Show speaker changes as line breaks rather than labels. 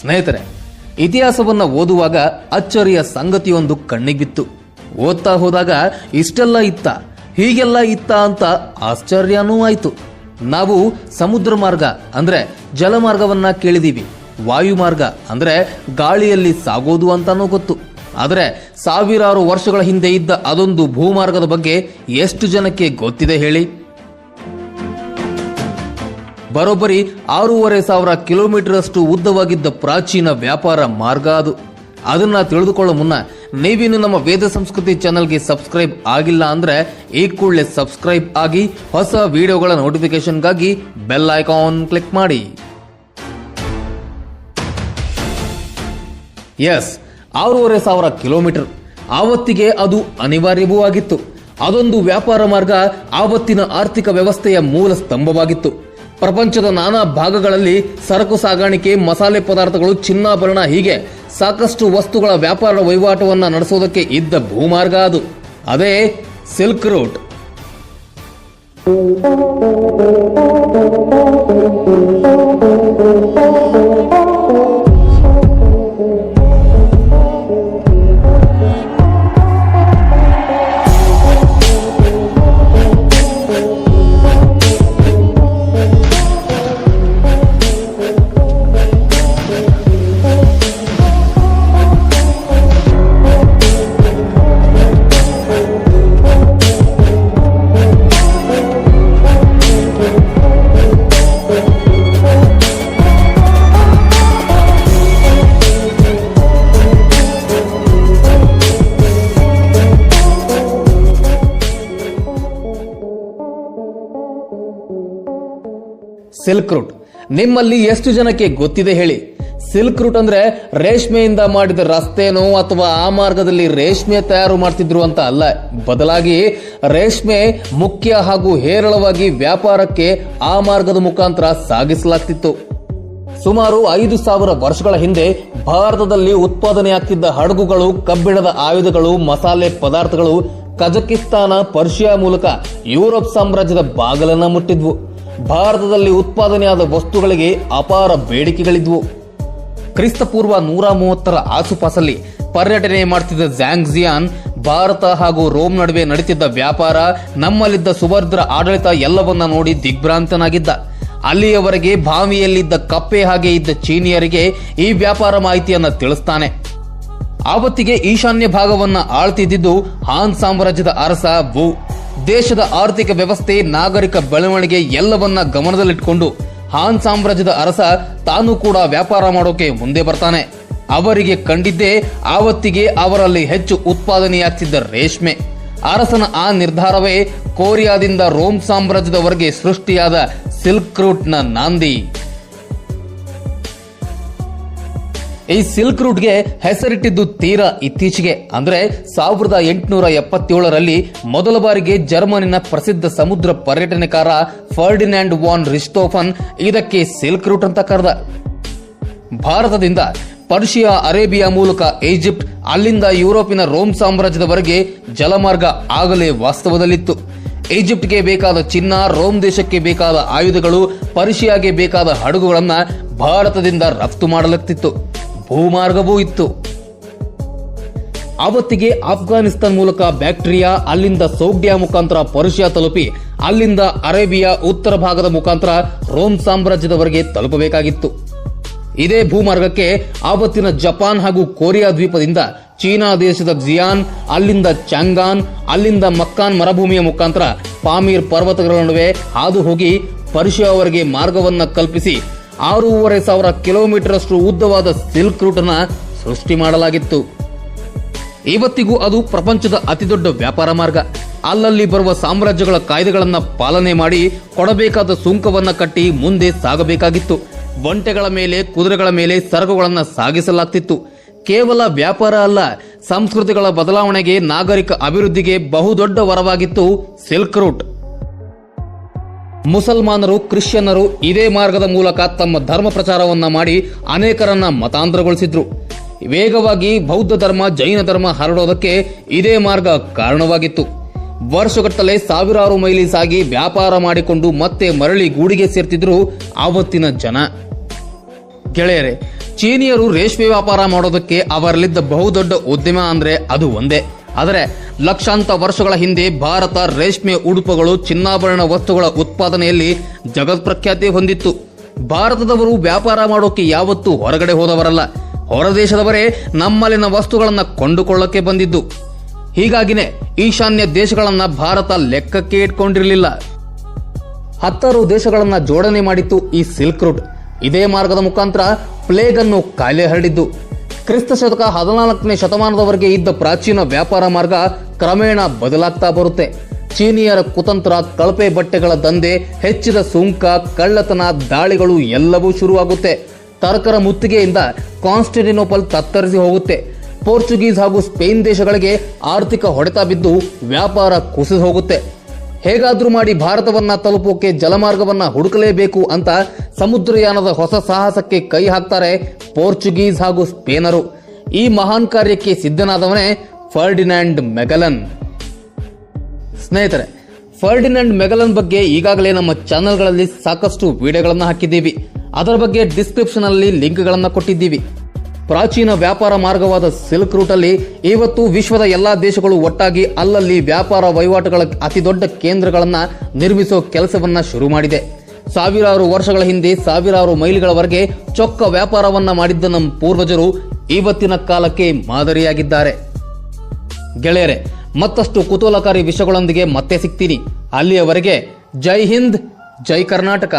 ಸ್ನೇಹಿತರೆ, ಇತಿಹಾಸವನ್ನ ಓದುವಾಗ ಅಚ್ಚರಿಯ ಸಂಗತಿಯೊಂದು ಕಣ್ಣಿಗೆ ಬಿತ್ತು ಓದ್ತಾ ಹೋದಾಗ ಇಷ್ಟೆಲ್ಲ ಇತ್ತ, ಹೀಗೆಲ್ಲ ಇತ್ತ ಅಂತ ಆಶ್ಚರ್ಯನೂ ಆಯ್ತು. ನಾವು ಸಮುದ್ರ ಮಾರ್ಗ, ಅಂದ್ರೆ ಜಲಮಾರ್ಗವನ್ನ ಕೇಳಿದೀವಿ. ವಾಯುಮಾರ್ಗ, ಅಂದ್ರೆ ಗಾಳಿಯಲ್ಲಿ ಸಾಗೋದು ಅಂತಾನೂ ಗೊತ್ತು. ಆದರೆ ಸಾವಿರಾರು ವರ್ಷಗಳ ಹಿಂದೆ ಇದ್ದ ಅದೊಂದು ಭೂಮಾರ್ಗದ ಬಗ್ಗೆ ಎಷ್ಟು ಜನಕ್ಕೆ ಗೊತ್ತಿದೆ ಹೇಳಿ? ಬರೋಬ್ಬರಿ ಆರೂವರೆ ಸಾವಿರ ಕಿಲೋಮೀಟರ್ ಅಷ್ಟು ಉದ್ದವಾಗಿದ್ದ ಪ್ರಾಚೀನ ವ್ಯಾಪಾರ ಮಾರ್ಗ ಅದು. ಅದನ್ನ ತಿಳಿದುಕೊಳ್ಳೋ ಮುನ್ನ ನೀವಿನ್ನು ನಮ್ಮ ವೇದ ಸಂಸ್ಕೃತಿ ಚಾನಲ್ಗೆ ಸಬ್ಸ್ಕ್ರೈಬ್ ಆಗಿಲ್ಲ ಅಂದ್ರೆ ಈ ಕೂಡಲೇ ಸಬ್ಸ್ಕ್ರೈಬ್ ಆಗಿ ಹೊಸ ವಿಡಿಯೋಗಳ ನೋಟಿಫಿಕೇಶನ್ಗಾಗಿ ಬೆಲ್ ಐಕಾನ್ ಕ್ಲಿಕ್ ಮಾಡಿ. ಎಸ್ ಆರೂವರೆ ಸಾವಿರ ಕಿಲೋಮೀಟರ್. ಆವತ್ತಿಗೆ ಅದು ಅನಿವಾರ್ಯವೂ ಆಗಿತ್ತು. ಅದೊಂದು ವ್ಯಾಪಾರ ಮಾರ್ಗ ಆವತ್ತಿನ ಆರ್ಥಿಕ ವ್ಯವಸ್ಥೆಯ ಮೂಲ ಸ್ತಂಭವಾಗಿತ್ತು. ಪ್ರಪಂಚದ ನಾನಾ ಭಾಗಗಳಲ್ಲಿ ಸರಕು ಸಾಗಾಣಿಕೆ, ಮಸಾಲೆ ಪದಾರ್ಥಗಳು ಚಿನ್ನಾಭರಣ, ಹೀಗೆ ಸಾಕಷ್ಟು ವಸ್ತುಗಳ ವ್ಯಾಪಾರ ವಹಿವಾಟವನ್ನು ನಡೆಸೋದಕ್ಕೆ ಇದ್ದ ಭೂಮಾರ್ಗ ಅದು. ಅದೇ ಸಿಲ್ಕ್ ರೂಟ್ ಸಿಲ್ಕ್ ರೂಟ್. ನಿಮ್ಮಲ್ಲಿ ಎಷ್ಟು ಜನಕ್ಕೆ ಗೊತ್ತಿದೆ ಹೇಳಿ. ಸಿಲ್ಕ್ ರೂಟ್ ಅಂದ್ರೆ ರೇಷ್ಮೆಯಿಂದ ಮಾಡಿದ ರಸ್ತೆನೋ ಅಥವಾ ಆ ಮಾರ್ಗದಲ್ಲಿ ರೇಷ್ಮೆ ತಯಾರು ಮಾಡ್ತಿದ್ರು ಅಂತ ಅಲ್ಲ. ಬದಲಾಗಿ ರೇಷ್ಮೆ ಮುಖ್ಯ ಹಾಗೂ ಹೇರಳವಾಗಿ ವ್ಯಾಪಾರಕ್ಕೆ ಆ ಮಾರ್ಗದ ಮುಖಾಂತರ ಸಾಗಿಸಲಾಗ್ತಿತ್ತು. ಸುಮಾರು ಐದು ಸಾವಿರ ವರ್ಷಗಳ ಹಿಂದೆ ಭಾರತದಲ್ಲಿ ಉತ್ಪಾದನೆಯಾಗ್ತಿದ್ದ ಹಡಗುಗಳು, ಕಬ್ಬಿಣದ ಆಯುಧಗಳು, ಮಸಾಲೆ ಪದಾರ್ಥಗಳು ಕಜಕಿಸ್ತಾನ, ಪರ್ಷಿಯಾ ಮೂಲಕ ಯುರೋಪ್ ಸಾಮ್ರಾಜ್ಯದ ಬಾಗಲನ್ನ ಮುಟ್ಟಿದ್ವು. ಭಾರತದಲ್ಲಿ ಉತ್ಪಾದನೆಯಾದ ವಸ್ತುಗಳಿಗೆ ಅಪಾರ ಬೇಡಿಕೆಗಳಿದ್ವು. ಕ್ರಿಸ್ತಪೂರ್ವ ನೂರ ಮೂವತ್ತರ ಆಸುಪಾಸಲ್ಲಿ ಪರ್ಯಟನೆ ಮಾಡ್ತಿದ್ದ ಝ್ಯಾಂಗ್ಜಿಯಾನ್ ಭಾರತ ಹಾಗೂ ರೋಮ್ ನಡುವೆ ನಡೀತಿದ್ದ ವ್ಯಾಪಾರ, ನಮ್ಮಲ್ಲಿದ್ದ ಸುಭದ್ರ ಆಡಳಿತ ಎಲ್ಲವನ್ನ ನೋಡಿ ದಿಗ್ಭ್ರಾಂತನಾಗಿದ್ದ. ಅಲ್ಲಿಯವರೆಗೆ ಬಾವಿಯಲ್ಲಿದ್ದ ಕಪ್ಪೆ ಹಾಗೆ ಇದ್ದ ಚೀನಿಯರಿಗೆ ಈ ವ್ಯಾಪಾರ ಮಾಹಿತಿಯನ್ನು ತಿಳಿಸ್ತಾನೆ. ಆವತ್ತಿಗೆ ಈಶಾನ್ಯ ಭಾಗವನ್ನ ಆಳ್ತಿದ್ದಿದ್ದು ಹಾನ್ ಸಾಮ್ರಾಜ್ಯದ ಅರಸ ವು. ದೇಶದ ಆರ್ಥಿಕ ವ್ಯವಸ್ಥೆ, ನಾಗರಿಕ ಬೆಳವಣಿಗೆ ಎಲ್ಲವನ್ನ ಗಮನದಲ್ಲಿಟ್ಕೊಂಡು ಹಾನ್ ಸಾಮ್ರಾಜ್ಯದ ಅರಸ ತಾನು ಕೂಡ ವ್ಯಾಪಾರ ಮಾಡೋಕೆ ಮುಂದೆ ಬರ್ತಾನೆ. ಅವರಿಗೆ ಕಂಡಿದ್ದೇ ಆವತ್ತಿಗೆ ಅವರಲ್ಲಿ ಹೆಚ್ಚು ಉತ್ಪಾದನೆಯಾಗ್ತಿದ್ದ ರೇಷ್ಮೆ. ಅರಸನ ಆ ನಿರ್ಧಾರವೇ ಕೋರಿಯಾದಿಂದ ರೋಮ್ ಸಾಮ್ರಾಜ್ಯದವರೆಗೆ ಸೃಷ್ಟಿಯಾದ ಸಿಲ್ಕ್ ರೂಟ್ನ ನಾಂದಿ. ಈ ಸಿಲ್ಕ್ ರೂಟ್ಗೆ ಹೆಸರಿಟ್ಟಿದ್ದು ತೀರಾ ಇತ್ತೀಚೆಗೆ. ಅಂದ್ರೆ ಸಾವಿರದ ಎಂಟುನೂರ ಎಪ್ಪತ್ತೇಳರಲ್ಲಿ ಮೊದಲ ಬಾರಿಗೆ ಜರ್ಮನಿನ ಪ್ರಸಿದ್ಧ ಸಮುದ್ರ ಪರ್ಯಟನೆಕಾರ ಫರ್ಡಿನ್ಯಾಂಡ್ ವಾನ್ ರಿಸ್ಟೋಫನ್ ಇದಕ್ಕೆ ಸಿಲ್ಕ್ ರೂಟ್ ಅಂತ ಕರೆದ. ಭಾರತದಿಂದ ಪರ್ಷಿಯಾ ಅರೇಬಿಯಾ ಮೂಲಕ ಈಜಿಪ್ಟ್, ಅಲ್ಲಿಂದ ಯುರೋಪಿನ ರೋಮ್ ಸಾಮ್ರಾಜ್ಯದವರೆಗೆ ಜಲಮಾರ್ಗ ಆಗಲೇ ವಾಸ್ತವದಲ್ಲಿತ್ತು. ಈಜಿಪ್ಟ್ಗೆ ಬೇಕಾದ ಚಿನ್ನ, ರೋಮ್ ದೇಶಕ್ಕೆ ಬೇಕಾದ ಆಯುಧಗಳು, ಪರ್ಷಿಯಾಗೆ ಬೇಕಾದ ಹಡಗುಗಳನ್ನು ಭಾರತದಿಂದ ರಫ್ತು ಮಾಡಲಾಗ್ತಿತ್ತು ಭೂಮಾರ್ಗವೂ ಇತ್ತು. ಆವತ್ತಿಗೆ ಆಫ್ಘಾನಿಸ್ತಾನ್ ಮೂಲಕ ಬ್ಯಾಕ್ಟೀರಿಯಾ ಅಲ್ಲಿಂದ ಸೌಡ್ಯಾ ಮುಖಾಂತರ ಪರ್ಷಿಯಾ ತಲುಪಿ ಅಲ್ಲಿಂದ ಅರೇಬಿಯಾ ಉತ್ತರ ಭಾಗದ ಮುಖಾಂತರ ರೋಮ್ ಸಾಮ್ರಾಜ್ಯದವರೆಗೆ ತಲುಪಬೇಕಾಗಿತ್ತು. ಇದೇ ಭೂಮಾರ್ಗಕ್ಕೆ ಆವತ್ತಿನ ಜಪಾನ್ ಹಾಗೂ ಕೊರಿಯಾ ದ್ವೀಪದಿಂದ ಚೀನಾ ದೇಶದ ಜಿಯಾನ್, ಅಲ್ಲಿಂದ ಚಾಂಗಾನ್ ಅಲ್ಲಿಂದ ಮಕ್ಕಾನ್ ಮರಭೂಮಿಯ ಮುಖಾಂತರ ಪಾಮೀರ್ ಪರ್ವತಗಳ ನಡುವೆ ಹಾದು ಹೋಗಿ ಪರ್ಷಿಯಾವರೆಗೆ ಮಾರ್ಗವನ್ನ ಕಲ್ಪಿಸಿ ಆರೂವರೆ ಸಾವಿರ ಕಿಲೋಮೀಟರ್ ಅಷ್ಟು ಉದ್ದವಾದ ಸಿಲ್ಕ್ ರೂಟ್ ಅನ್ನ ಸೃಷ್ಟಿ ಮಾಡಲಾಗಿತ್ತು. ಇವತ್ತಿಗೂ ಅದು ಪ್ರಪಂಚದ ಅತಿದೊಡ್ಡ ವ್ಯಾಪಾರ ಮಾರ್ಗ. ಅಲ್ಲಲ್ಲಿ ಬರುವ ಸಾಮ್ರಾಜ್ಯಗಳ ಕಾಯ್ದೆಗಳನ್ನ ಪಾಲನೆ ಮಾಡಿ ಕೊಡಬೇಕಾದ ಸುಂಕವನ್ನ ಕಟ್ಟಿ ಮುಂದೆ ಸಾಗಬೇಕಾಗಿತ್ತು. ಬಂಟೆಗಳ ಮೇಲೆ, ಕುದುರೆಗಳ ಮೇಲೆ ಸರಕುಗಳನ್ನು ಸಾಗಿಸಲಾಗ್ತಿತ್ತು. ಕೇವಲ ವ್ಯಾಪಾರ ಅಲ್ಲ, ಸಂಸ್ಕೃತಿಗಳ ಬದಲಾವಣೆಗೆ, ನಾಗರಿಕ ಅಭಿವೃದ್ಧಿಗೆ ಬಹುದೊಡ್ಡ ವರವಾಗಿತ್ತು ಸಿಲ್ಕ್ ರೂಟ್ ಮುಸಲ್ಮಾನರು, ಕ್ರಿಶ್ಚಿಯನ್ನರು ಇದೇ ಮಾರ್ಗದ ಮೂಲಕ ತಮ್ಮ ಧರ್ಮ ಪ್ರಚಾರವನ್ನ ಮಾಡಿ ಅನೇಕರನ್ನ ಮತಾಂತರಗೊಳಿಸಿದ್ರು. ವೇಗವಾಗಿ ಬೌದ್ಧ ಧರ್ಮ, ಜೈನ ಧರ್ಮ ಹರಡೋದಕ್ಕೆ ಇದೇ ಮಾರ್ಗ ಕಾರಣವಾಗಿತ್ತು. ವರ್ಷಗಟ್ಟಲೆ ಸಾವಿರಾರು ಮೈಲಿ ಸಾಗಿ ವ್ಯಾಪಾರ ಮಾಡಿಕೊಂಡು ಮತ್ತೆ ಮರಳಿ ಗೂಡಿಗೆ ಸೇರ್ತಿದ್ರು ಆವತ್ತಿನ ಜನ. ಗೆಳೆಯರೆ, ಚೀನಿಯರು ರೇಷ್ಮೆ ವ್ಯಾಪಾರ ಮಾಡೋದಕ್ಕೆ ಅವರಲ್ಲಿದ್ದ ಬಹುದೊಡ್ಡ ಉದ್ಯಮ ಅಂದ್ರೆ ಅದು ಒಂದೇ. ಆದರೆ ಲಕ್ಷಾಂತರ ವರ್ಷಗಳ ಹಿಂದೆ ಭಾರತ ರೇಷ್ಮೆ ಉಡುಪುಗಳು, ಚಿನ್ನಾಭರಣ ವಸ್ತುಗಳ ಉತ್ಪಾದನೆಯಲ್ಲಿ ಜಗತ್ಪ್ರಖ್ಯಾತಿ ಹೊಂದಿತ್ತು. ಭಾರತದವರು ವ್ಯಾಪಾರ ಮಾಡೋಕೆ ಯಾವತ್ತೂ ಹೊರಗಡೆ ಹೋದವರಲ್ಲ. ಹೊರದೇಶದವರೇ ನಮ್ಮಲ್ಲಿನ ವಸ್ತುಗಳನ್ನು ಕೊಂಡುಕೊಳ್ಳಕ್ಕೆ ಬಂದಿದ್ದು. ಹೀಗಾಗಿನೇ ಈಶಾನ್ಯ ದೇಶಗಳನ್ನು ಭಾರತ ಲೆಕ್ಕಕ್ಕೆ ಇಟ್ಕೊಂಡಿರಲಿಲ್ಲ. ಹತ್ತಾರು ದೇಶಗಳನ್ನು ಜೋಡಣೆ ಮಾಡಿತ್ತು ಈ ಸಿಲ್ಕ್ ರೂಟ್. ಇದೇ ಮಾರ್ಗದ ಮುಖಾಂತರ ಪ್ಲೇಗನ್ನು ಕಾಯಿಲೆ ಹರಡಿದ್ದು. ಕ್ರಿಸ್ತ ಶತಕ ಹದಿನಾಲ್ಕನೇ ಶತಮಾನದವರೆಗೆ ಇದ್ದ ಪ್ರಾಚೀನ ವ್ಯಾಪಾರ ಮಾರ್ಗ ಕ್ರಮೇಣ ಬದಲಾಗ್ತಾ ಬರುತ್ತೆ. ಚೀನಿಯರ ಕುತಂತ್ರ, ಕಳಪೆ ಬಟ್ಟೆಗಳ ದಂಧೆ, ಹೆಚ್ಚಿದ ಸುಂಕ, ಕಳ್ಳತನ ದಾಳಿಗಳು ಎಲ್ಲವೂ ಶುರುವಾಗುತ್ತೆ. ತರಕರ ಮುತ್ತಿಗೆಯಿಂದ ಕಾನ್ಸ್ಟೆಂಟಿನೋಪಲ್ ತತ್ತರಿಸಿ ಹೋಗುತ್ತೆ. ಪೋರ್ಚುಗೀಸ್ ಹಾಗೂ ಸ್ಪೇನ್ ದೇಶಗಳಿಗೆ ಆರ್ಥಿಕ ಹೊಡೆತ ಬಿದ್ದು ವ್ಯಾಪಾರ ಕುಸಿದು ಹೋಗುತ್ತೆ. ಹೇಗಾದ್ರೂ ಮಾಡಿ ಭಾರತವನ್ನ ತಲುಪೋಕೆ ಜಲಮಾರ್ಗವನ್ನ ಹುಡುಕಲೇಬೇಕು ಅಂತ ಸಮುದ್ರಯಾನದ ಹೊಸ ಸಾಹಸಕ್ಕೆ ಕೈ ಹಾಕ್ತಾರೆ ಪೋರ್ಚುಗೀಸ್ ಹಾಗೂ ಸ್ಪೇನರು. ಈ ಮಹಾನ್ ಕಾರ್ಯಕ್ಕೆ ಸಿದ್ಧನಾದವನೇ ಫರ್ಡಿನ್ಯಾಂಡ್ ಮೆಗಲನ್. ಸ್ನೇಹಿತರೆ ಫರ್ಡಿನ್ಯಾಂಡ್ ಮೆಗಲನ್ ಬಗ್ಗೆ ಈಗಾಗಲೇ ನಮ್ಮ ಚಾನೆಲ್ಗಳಲ್ಲಿ ಸಾಕಷ್ಟು ವಿಡಿಯೋಗಳನ್ನು ಹಾಕಿದ್ದೀವಿ. ಅದರ ಬಗ್ಗೆ ಡಿಸ್ಕ್ರಿಪ್ಷನ್ ಅಲ್ಲಿ ಲಿಂಕ್ಗಳನ್ನು ಕೊಟ್ಟಿದ್ದೀವಿ. ಪ್ರಾಚೀನ ವ್ಯಾಪಾರ ಮಾರ್ಗವಾದ ಸಿಲ್ಕ್ ರೂಟ್ ಅಲ್ಲಿ ಇವತ್ತು ವಿಶ್ವದ ಎಲ್ಲಾ ದೇಶಗಳು ಒಟ್ಟಾಗಿ ಅಲ್ಲಲ್ಲಿ ವ್ಯಾಪಾರ ವಹಿವಾಟುಗಳ ಅತಿದೊಡ್ಡ ಕೇಂದ್ರಗಳನ್ನ ನಿರ್ಮಿಸೋ ಕೆಲಸವನ್ನ ಶುರು ಮಾಡಿದೆ. ಸಾವಿರಾರು ವರ್ಷಗಳ ಹಿಂದೆ ಸಾವಿರಾರು ಮೈಲಿಗಳವರೆಗೆ ಚೊಕ್ಕ ವ್ಯಾಪಾರವನ್ನ ಮಾಡಿದ್ದ ನಮ್ಮ ಪೂರ್ವಜರು ಇವತ್ತಿನ ಕಾಲಕ್ಕೆ ಮಾದರಿಯಾಗಿದ್ದಾರೆ. ಗೆಳೆಯರೆ, ಮತ್ತಷ್ಟು ಕುತೂಹಲಕಾರಿ ವಿಷಯಗಳೊಂದಿಗೆ ಮತ್ತೆ ಸಿಗ್ತೀನಿ. ಅಲ್ಲಿಯವರೆಗೆ ಜೈ ಹಿಂದ್, ಜೈ ಕರ್ನಾಟಕ.